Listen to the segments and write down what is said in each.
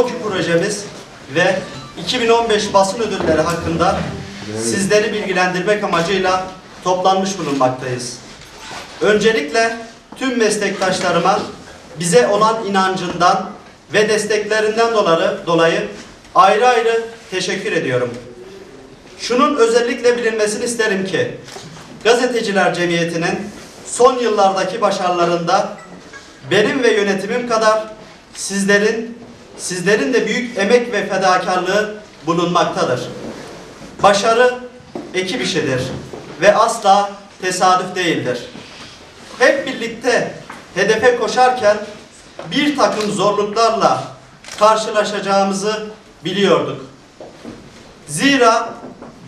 TOKİ projemiz ve 2015 basın ödülleri hakkında sizleri bilgilendirmek amacıyla toplanmış bulunmaktayız. Öncelikle tüm meslektaşlarıma bize olan inancından ve desteklerinden dolayı, dolayı ayrı ayrı teşekkür ediyorum. Şunun özellikle bilinmesini isterim ki Gazeteciler Cemiyeti'nin son yıllardaki başarılarında benim ve yönetimim kadar sizlerin sizlerin de büyük emek ve fedakarlığı bulunmaktadır. Başarı ekip işidir ve asla tesadüf değildir. Hep birlikte hedefe koşarken bir takım zorluklarla karşılaşacağımızı biliyorduk. Zira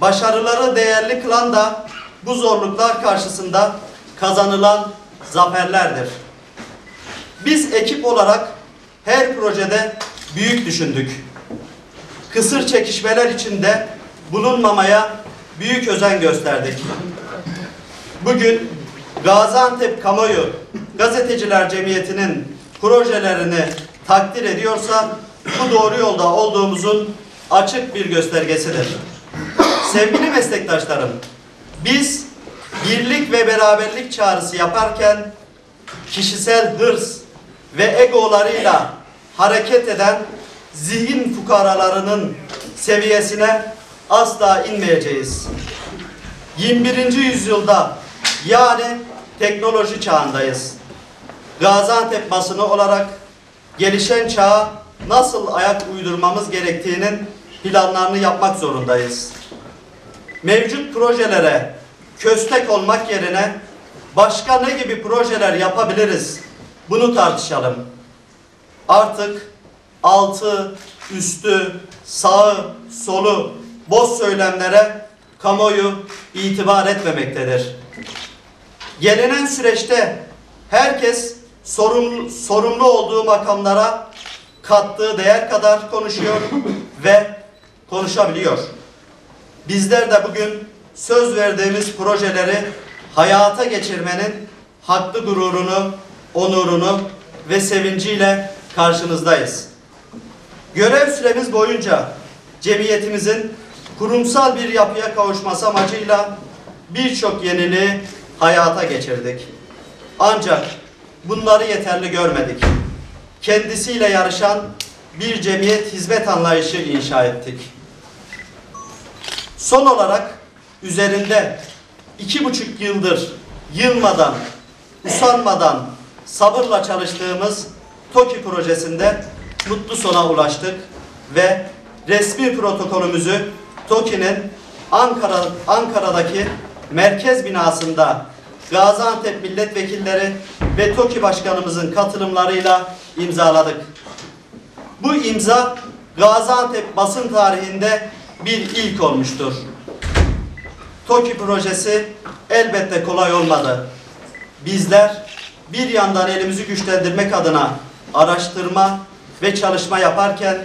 başarıları değerli kılan da bu zorluklar karşısında kazanılan zaferlerdir. Biz ekip olarak her projede büyük düşündük. Kısır çekişmeler içinde bulunmamaya büyük özen gösterdik. Bugün Gaziantep Kamuoyu Gazeteciler Cemiyeti'nin projelerini takdir ediyorsa bu doğru yolda olduğumuzun açık bir göstergesidir. Sevgili meslektaşlarım, biz birlik ve beraberlik çağrısı yaparken kişisel hırs ve egolarıyla hareket eden zihin fukaralarının seviyesine asla inmeyeceğiz. 21. yüzyılda yani teknoloji çağındayız. Gaziantep basını olarak gelişen çağa nasıl ayak uydurmamız gerektiğinin planlarını yapmak zorundayız. Mevcut projelere köstek olmak yerine başka ne gibi projeler yapabiliriz? Bunu tartışalım. Artık altı, üstü, sağı, solu, boş söylemlere kamuoyu itibar etmemektedir. Gelinen süreçte herkes sorumlu, sorumlu olduğu makamlara kattığı değer kadar konuşuyor ve konuşabiliyor. Bizler de bugün söz verdiğimiz projeleri hayata geçirmenin haklı gururunu, onurunu ve sevinciyle karşınızdayız. Görev süremiz boyunca cemiyetimizin kurumsal bir yapıya kavuşması amacıyla birçok yeniliği hayata geçirdik. Ancak bunları yeterli görmedik. Kendisiyle yarışan bir cemiyet hizmet anlayışı inşa ettik. Son olarak üzerinde iki buçuk yıldır yılmadan, usanmadan, sabırla çalıştığımız TOKİ projesinde mutlu sona ulaştık ve resmi protokolümüzü TOKİ'nin Ankara, Ankara'daki merkez binasında Gaziantep milletvekilleri ve TOKİ başkanımızın katılımlarıyla imzaladık. Bu imza Gaziantep basın tarihinde bir ilk olmuştur. TOKİ projesi elbette kolay olmadı. Bizler bir yandan elimizi güçlendirmek adına araştırma ve çalışma yaparken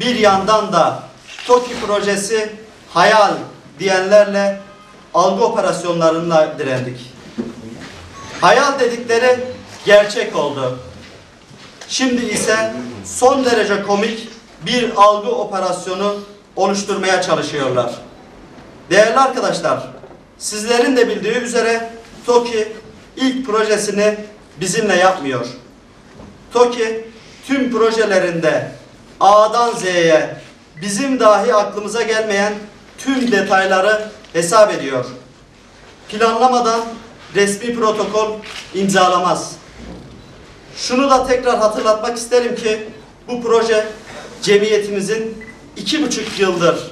bir yandan da TOKİ projesi hayal diyenlerle algı operasyonlarına direndik. Hayal dedikleri gerçek oldu. Şimdi ise son derece komik bir algı operasyonu oluşturmaya çalışıyorlar. Değerli arkadaşlar, sizlerin de bildiği üzere TOKİ ilk projesini bizimle yapmıyor. TOKİ tüm projelerinde A'dan Z'ye bizim dahi aklımıza gelmeyen tüm detayları hesap ediyor. Planlamadan resmi protokol imzalamaz. Şunu da tekrar hatırlatmak isterim ki bu proje cemiyetimizin iki buçuk yıldır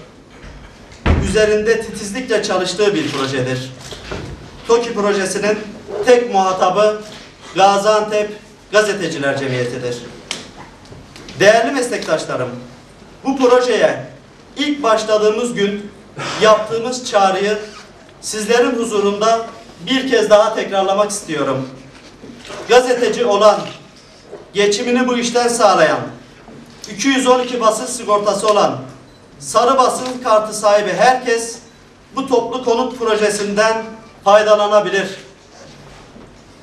üzerinde titizlikle çalıştığı bir projedir. TOKİ projesinin tek muhatabı Gaziantep Gazeteciler Cemiyeti'dir. Değerli meslektaşlarım, bu projeye ilk başladığımız gün yaptığımız çağrıyı sizlerin huzurunda bir kez daha tekrarlamak istiyorum. Gazeteci olan, geçimini bu işten sağlayan, 212 basın sigortası olan, sarı basın kartı sahibi herkes bu toplu konut projesinden faydalanabilir.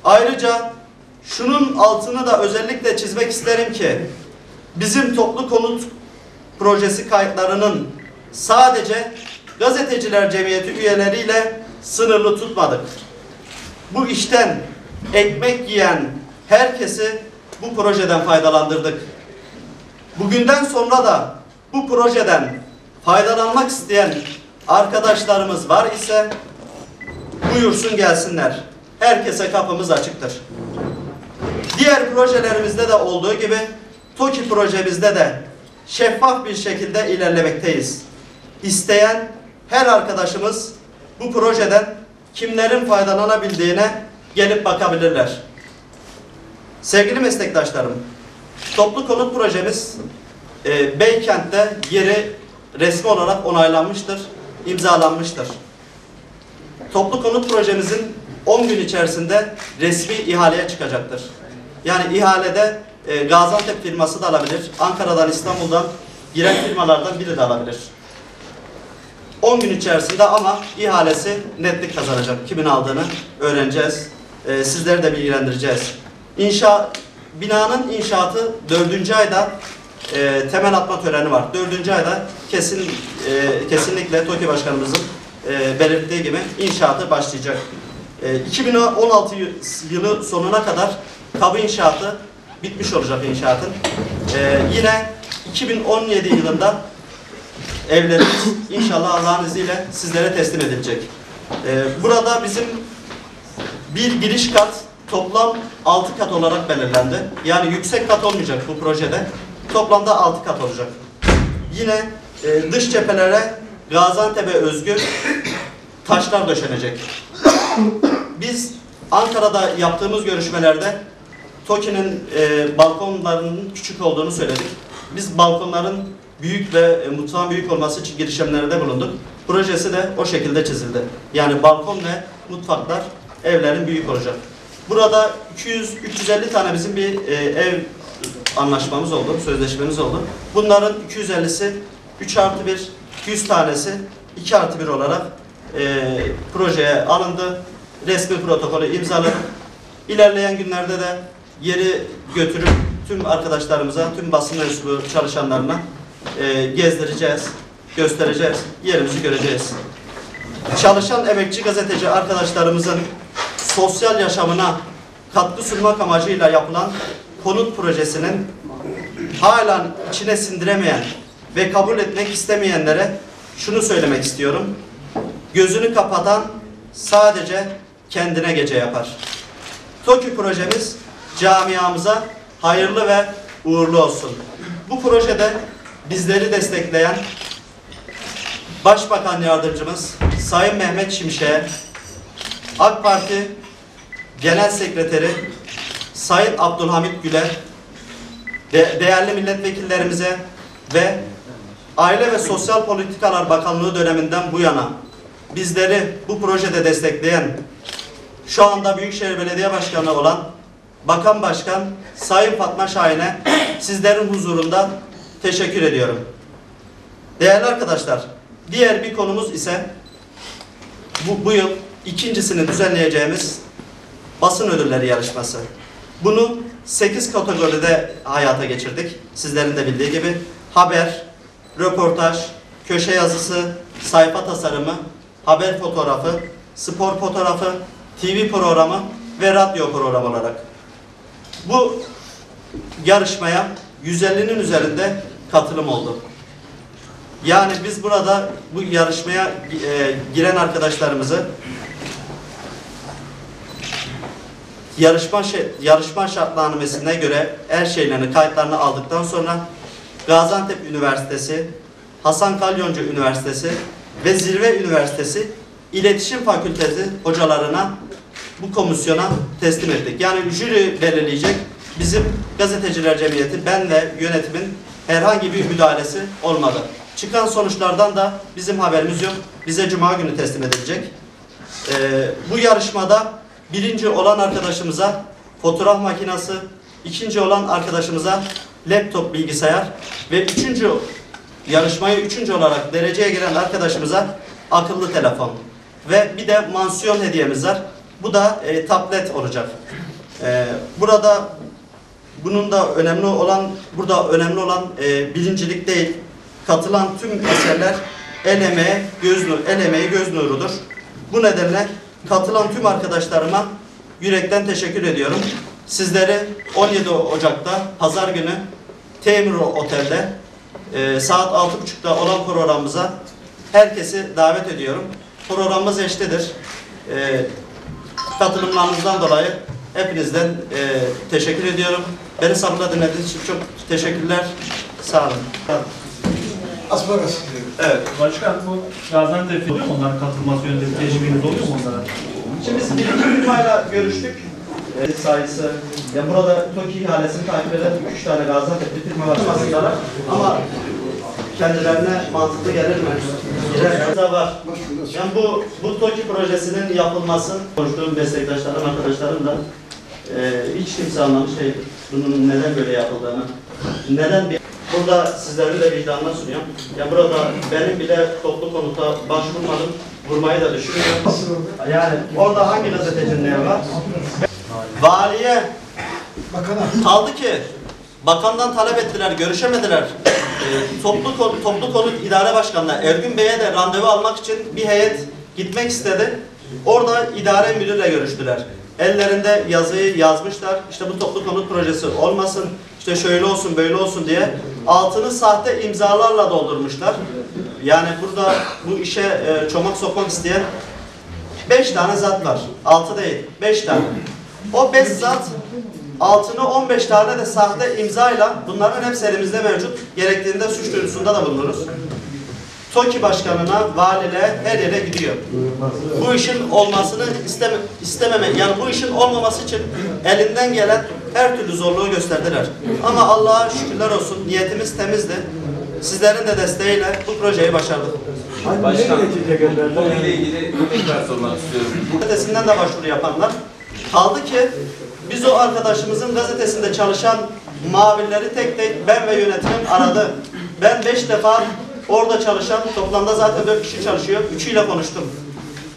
Ayrıca şunun altını da özellikle çizmek isterim ki bizim toplu konut projesi kayıtlarının sadece gazeteciler cemiyeti üyeleriyle sınırlı tutmadık. Bu işten ekmek yiyen herkesi bu projeden faydalandırdık. Bugünden sonra da bu projeden faydalanmak isteyen arkadaşlarımız var ise buyursun gelsinler. Herkese kapımız açıktır. Diğer projelerimizde de olduğu gibi TOKİ projemizde de şeffaf bir şekilde ilerlemekteyiz. İsteyen her arkadaşımız bu projeden kimlerin faydalanabildiğine gelip bakabilirler. Sevgili meslektaşlarım, toplu konut projemiz e, Beykent'te yeri resmi olarak onaylanmıştır, imzalanmıştır. Toplu konut projemizin 10 gün içerisinde resmi ihaleye çıkacaktır. Yani ihalede e, Gaziantep firması da alabilir, Ankara'dan, İstanbul'dan giren firmalardan biri de alabilir. 10 gün içerisinde ama ihalesi netlik kazanacak. Kimin aldığını öğreneceğiz. E, sizleri de bilgilendireceğiz. İnşa, binanın inşaatı 4. ayda e, temel atma töreni var. 4. ayda kesin e, kesinlikle TOKİ Başkanımızın e, belirttiği gibi inşaatı başlayacak. E, 2016 yı- yılı sonuna kadar kabı inşaatı bitmiş olacak inşaatın. E, yine 2017 yılında evlerimiz inşallah Allah'ın izniyle sizlere teslim edilecek. E, burada bizim bir giriş kat toplam 6 kat olarak belirlendi. Yani yüksek kat olmayacak bu projede. Toplamda 6 kat olacak. Yine e, dış cephelere Gaziantep'e özgü taşlar döşenecek. Biz Ankara'da yaptığımız görüşmelerde TOKİ'nin e, balkonlarının küçük olduğunu söyledik. Biz balkonların büyük ve e, mutfağın büyük olması için girişimlerde bulunduk. Projesi de o şekilde çizildi. Yani balkon ve mutfaklar evlerin büyük olacak. Burada 200-350 tane bizim bir e, ev anlaşmamız oldu, sözleşmemiz oldu. Bunların 250'si 3 artı 1, 100 tanesi 2 artı 1 olarak e, projeye alındı. Resmi protokolü imzaladık. İlerleyen günlerde de yeri götürüp tüm arkadaşlarımıza, tüm basın mensubu çalışanlarına e, gezdireceğiz, göstereceğiz, yerimizi göreceğiz. Çalışan emekçi gazeteci arkadaşlarımızın sosyal yaşamına katkı sunmak amacıyla yapılan konut projesinin hala içine sindiremeyen ve kabul etmek istemeyenlere şunu söylemek istiyorum. Gözünü kapatan sadece kendine gece yapar. TOKİ projemiz camiamıza hayırlı ve uğurlu olsun. Bu projede bizleri destekleyen Başbakan Yardımcımız Sayın Mehmet Şimşek'e, AK Parti Genel Sekreteri Sayın Abdülhamit Güler, de- değerli milletvekillerimize ve Aile ve Sosyal Politikalar Bakanlığı döneminden bu yana bizleri bu projede destekleyen şu anda Büyükşehir Belediye Başkanı olan Bakan Başkan Sayın Fatma Şahin'e sizlerin huzurunda teşekkür ediyorum. Değerli arkadaşlar, diğer bir konumuz ise bu, bu yıl ikincisini düzenleyeceğimiz basın ödülleri yarışması. Bunu 8 kategoride hayata geçirdik. Sizlerin de bildiği gibi haber, röportaj, köşe yazısı, sayfa tasarımı, haber fotoğrafı, spor fotoğrafı, TV programı ve radyo programı olarak. Bu yarışmaya 150'nin üzerinde katılım oldu. Yani biz burada bu yarışmaya e, giren arkadaşlarımızı yarışma şe- yarışma şartnamesine göre her şeylerini kayıtlarını aldıktan sonra Gaziantep Üniversitesi, Hasan Kalyoncu Üniversitesi ve Zirve Üniversitesi İletişim Fakültesi hocalarına bu komisyona teslim ettik. Yani jüri belirleyecek. Bizim gazeteciler cemiyeti, ben ve yönetimin herhangi bir müdahalesi olmadı. Çıkan sonuçlardan da bizim haberimiz yok. Bize cuma günü teslim edilecek. Ee, bu yarışmada birinci olan arkadaşımıza fotoğraf makinesi, ikinci olan arkadaşımıza laptop bilgisayar ve üçüncü yarışmayı üçüncü olarak dereceye giren arkadaşımıza akıllı telefon ve bir de mansiyon hediyemiz var. Bu da e, tablet olacak. E, burada bunun da önemli olan, burada önemli olan e, birincilik değil. Katılan tüm eserler el emeği, göz nuru, el emeği göz nurudur. Bu nedenle katılan tüm arkadaşlarıma yürekten teşekkür ediyorum. Sizleri 17 Ocak'ta Pazar günü Temur Otel'de e, saat 6.30'da olan programımıza herkesi davet ediyorum. Programımız eşlidir. E, katılımlarınızdan dolayı hepinizden e, teşekkür ediyorum. Beni sabırla dinlediğiniz için çok teşekkürler. Sağ olun. Asparas. Evet. Başkan bu Gaziantep oluyor mu onların katılması yönünde bir teşvikiniz oluyor mu onlara? Şimdi biz birinci firmayla görüştük. E, sayısı, ya burada TOKİ ihalesini takip eden üç tane Gaziantep'li firma var. Ama kendilerine mantıklı gelir mi? Girer var. Yani bu, bu TOKİ projesinin yapılması, konuştuğum meslektaşlarım, arkadaşlarım da e, hiç kimse anlamış değil. Bunun neden böyle yapıldığını. Neden bir... Burada sizlerin de vicdanına sunuyorum. Ya burada benim bile toplu konuta başvurmadım. Vurmayı da düşünmüyorum. Yani orada hangi gazetecinin var? Valiye Bakana. kaldı ki bakandan talep ettiler, görüşemediler. Toplu konu, toplu konut idare başkanına Ergün Bey'e de randevu almak için bir heyet gitmek istedi. Orada idare müdürle görüştüler. Ellerinde yazıyı yazmışlar. İşte bu toplu konut projesi olmasın, işte şöyle olsun, böyle olsun diye altını sahte imzalarla doldurmuşlar. Yani burada bu işe e, çomak sokmak isteyen Beş tane zat var. Altı değil. Beş tane. O beş zat altını 15 tane de sahte imzayla bunların hepsi elimizde mevcut. Gerektiğinde suç duyurusunda da bulunuruz. TOKİ başkanına, valiliğe her yere gidiyor. Bu işin olmasını isteme, istememe, yani bu işin olmaması için elinden gelen her türlü zorluğu gösterdiler. Ama Allah'a şükürler olsun niyetimiz temizdi. Sizlerin de desteğiyle bu projeyi başardık. Başkan, konuyla ilgili tekrar sormak istiyorum. gazetesinden de başvuru yapanlar. Kaldı ki biz o arkadaşımızın gazetesinde çalışan mavilleri tek tek ben ve yönetimim aradı. Ben beş defa orada çalışan, toplamda zaten dört kişi çalışıyor. Üçüyle konuştum.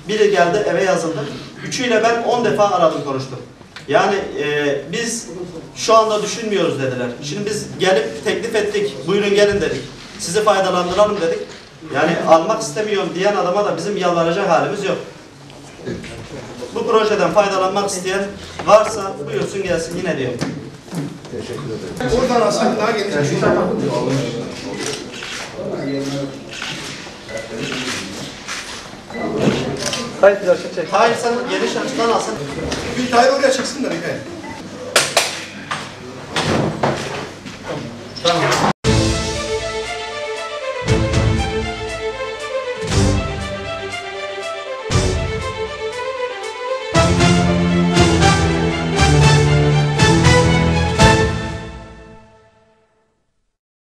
Biri geldi eve yazıldı. Üçüyle ben on defa aradım konuştum. Yani e, biz şu anda düşünmüyoruz dediler. Şimdi biz gelip teklif ettik. Buyurun gelin dedik. Sizi faydalandıralım dedik. Yani almak istemiyorum diyen adama da bizim yalvaracak halimiz yok. Bu projeden faydalanmak isteyen varsa buyursun gelsin yine diyorum. Oradan aslında daha geniş bir şey. Hayır sen geniş açıdan alsın. Bir Tahir oraya çıksın da bir kere. Tamam.